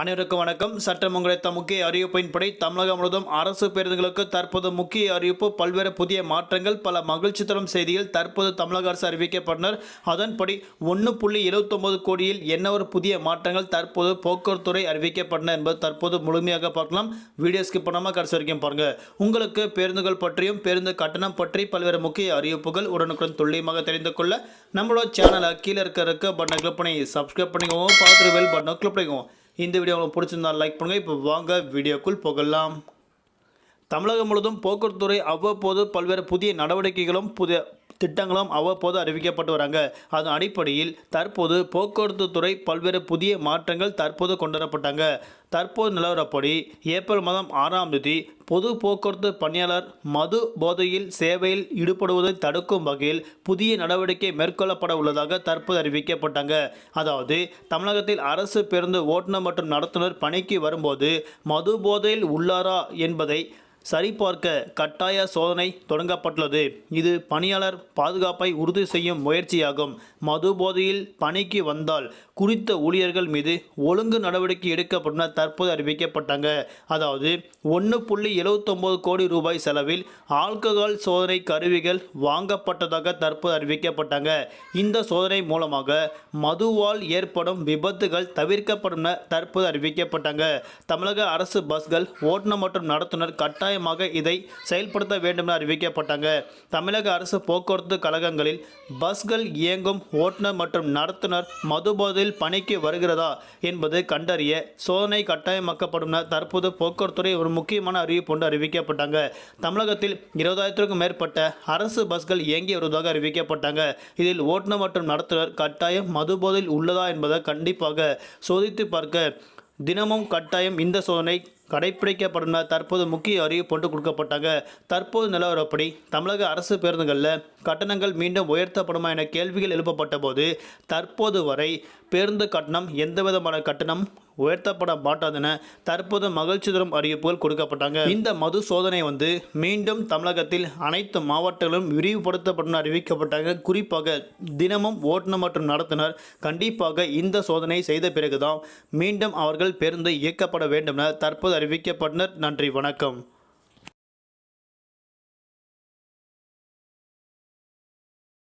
அனைவருக்கும் வணக்கம். சட்டம் உங்களுடைய முக்கிய அறிவிப்பின்படி தமிழகம் முழுவதும் அரசு பேருந்துகளுக்கு தற்போது முக்கிய அறிவிப்பு பல்வேறு புதிய மாற்றங்கள் பல மகிழ்ச்சி தரும் செய்தியில் தற்போது தமிழக அரசு அறிவிக்கப்பட்டனர். அதன்படி ஒன்று புள்ளி எழுபத்தொன்பது கோடியில் என்ன ஒரு புதிய மாற்றங்கள் தற்போது போக்குவரத்துறை அறிவிக்கப்பட்டன என்பது தற்போது முழுமையாக பார்க்கலாம். வீடியோஸ்க்கு பணமாக பண்ணாமல் கடைசி வரைக்கும் பாருங்க. உங்களுக்கு பேருந்துகள் பற்றியும் பேருந்து கட்டணம் பற்றி பல்வேறு முக்கிய அறிவிப்புகள் உடனுக்குடன் துல்லியமாக தெரிந்து கொள்ள நம்மளோட சேனலை கீழே இருக்க இருக்க பட்டனை கிளிக் பண்ணி சப்ஸ்கிரைப் பண்ணிக்கோங்க. பார்த்துட்டு வெல் பட்டனை கிளிக் பண்ணிக்கோங்க. இந்த வீடியோ உங்களுக்கு பிடிச்சிருந்தா லைக் பண்ணுங்கள் இப்போ வாங்க வீடியோக்குள் போகலாம். தமிழகம் முழுவதும் போக்குவரத்துறை அவ்வப்போது பல்வேறு புதிய நடவடிக்கைகளும் புதிய திட்டங்களும் அவ்வப்போது அறிவிக்கப்பட்டு வராங்க. அதன் அடிப்படையில் தற்போது போக்குவரத்து துறை பல்வேறு புதிய மாற்றங்கள் தற்போது கொண்டுவரப்பட்டாங்க. தற்போது நிலவரப்படி ஏப்ரல் மாதம் ஆறாம் தேதி பொது போக்குவரத்து பணியாளர் மது போதையில் சேவையில் ஈடுபடுவதை தடுக்கும் வகையில் புதிய நடவடிக்கை மேற்கொள்ளப்பட உள்ளதாக தற்போது அறிவிக்கப்பட்டாங்க. அதாவது தமிழகத்தில் அரசு பேருந்து ஓட்டுநர் மற்றும் நடத்துனர் பணிக்கு வரும்போது மது போதையில் உள்ளாரா என்பதை சரிபார்க்க கட்டாய சோதனை தொடங்கப்பட்டுள்ளது. இது பணியாளர் பாதுகாப்பை உறுதி செய்யும் முயற்சியாகும். மது போதையில் பணிக்கு வந்தால் குறித்த ஊழியர்கள் மீது ஒழுங்கு நடவடிக்கை எடுக்கப்படும் தற்போது அறிவிக்கப்பட்டாங்க. அதாவது ஒன்று புள்ளி எழுவத்தொம்போது கோடி ரூபாய் செலவில் ஆல்கஹால் சோதனை கருவிகள் வாங்கப்பட்டதாக தற்போது அறிவிக்கப்பட்டாங்க. இந்த சோதனை மூலமாக மதுவால் ஏற்படும் விபத்துகள் தவிர்க்கப்படும் தற்போது அறிவிக்கப்பட்டாங்க. தமிழக அரசு பஸ்கள் ஓட்டுநர் மற்றும் நடத்துனர் கட்டாயமாக இதை செயல்படுத்த வேண்டும் என அறிவிக்கப்பட்டாங்க. தமிழக அரசு போக்குவரத்து கழகங்களில் பஸ்கள் இயங்கும் ஓட்டுநர் மற்றும் நடத்துனர் மதுபோதையில் பணிக்கு வருகிறதா என்பது கண்டறிய சோதனை கட்டாயமாக்கப்படும் என தற்போது போக்குவரத்துறை ஒரு முக்கியமான அறிவிப்பு ஒன்று அறிவிக்கப்பட்டாங்க. தமிழகத்தில் இருபதாயிரத்திற்கும் மேற்பட்ட அரசு பஸ்கள் இயங்கி வருவதாக அறிவிக்கப்பட்டாங்க. இதில் ஓட்டுநர் மற்றும் நடத்துனர் கட்டாயம் மதுபோதையில் உள்ளதா என்பதை கண்டிப்பாக சோதித்து பார்க்க தினமும் கட்டாயம் இந்த சோதனை கடைப்பிடிக்கப்படும் தற்போது முக்கிய அறிவிப்பு ஒன்று கொடுக்கப்பட்டாங்க. தற்போது நிலவரப்படி தமிழக அரசு பேருந்துகளில் கட்டணங்கள் மீண்டும் உயர்த்தப்படுமா என கேள்விகள் எழுப்பப்பட்ட போது தற்போது வரை பேருந்து கட்டணம் எந்த விதமான கட்டணம் உயர்த்தப்பட மாட்டாதென தற்போது மகிழ்ச்சி தரும் அறிவிப்புகள் கொடுக்கப்பட்டாங்க. இந்த மது சோதனை வந்து மீண்டும் தமிழகத்தில் அனைத்து மாவட்டங்களும் விரிவுபடுத்தப்படும் அறிவிக்கப்பட்டாங்க. குறிப்பாக தினமும் ஓட்டுநர் மற்றும் நடத்துனர் கண்டிப்பாக இந்த சோதனை செய்த பிறகுதான் மீண்டும் அவர்கள் பேருந்து இயக்கப்பட வேண்டும் என தற்போது அறிவிக்கப்பட்டனர். நன்றி வணக்கம்.